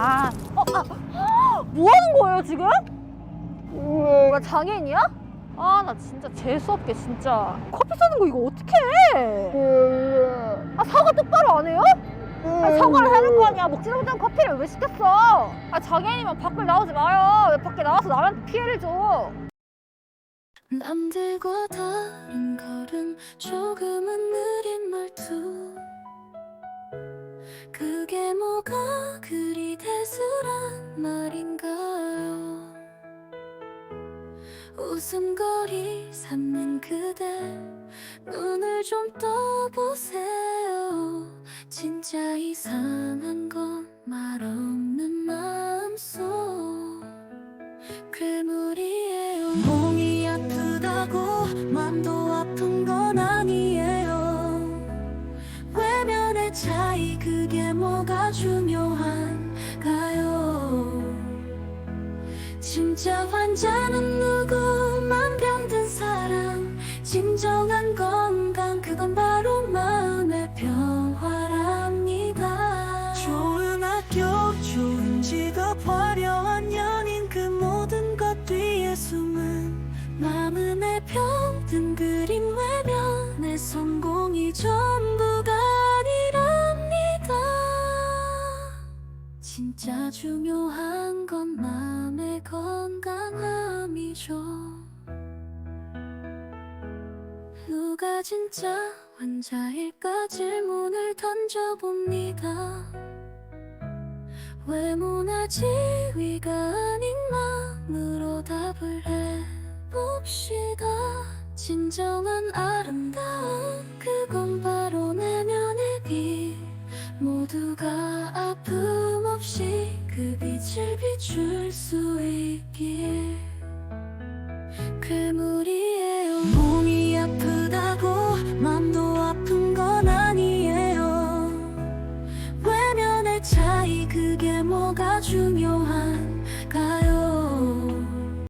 아, 어, 아, 뭐 하는 거예요, 지금? 나 장애인이야? 아, 나 진짜 재수없게, 진짜. 커피 사는 거 이거 어떻게 해? 아, 사과 똑바로 안 해요? 아, 사과를 될거 아니야. 먹지도 못한 커피를 왜 시켰어? 아, 장애인이면 밖을 나오지 마요. 왜 밖에 나와서 남한테 피해를 줘? 남들과 다른 걸음 조금은 느린 말투 그게 뭐가 말인가요? 웃음거리 삼는 그대 눈을 좀 떠보세요. 진짜 이상한 건 말 없는 마음속 괴물이에요. 몸이 아프다고 맘도 아픈 건 아니에요. 외면의 차이 그게 뭐가 중요한가요 진짜 환자는 누구만 병든 사람. 진정한 건강 그건 바로 마음의 평화랍니다. 좋은 학교 좋은 직업 화려한 연인 그 모든 것 뒤에 숨은 마음의 병든 그림 외면의 성공이 전부가 아니랍니다. 진짜 중요한 건마 누가 진짜 환자일까 질문을 던져봅니다. 외모나 지위가 아닌 마음으로 답을 해봅시다. 진정한 아름다움 그건 바로 내면의 빛 모두가 아픔 없이 그 빛을 비출 수 있길. 괴물이 건 아니에요. 외면의 차이 그게 뭐가 중요한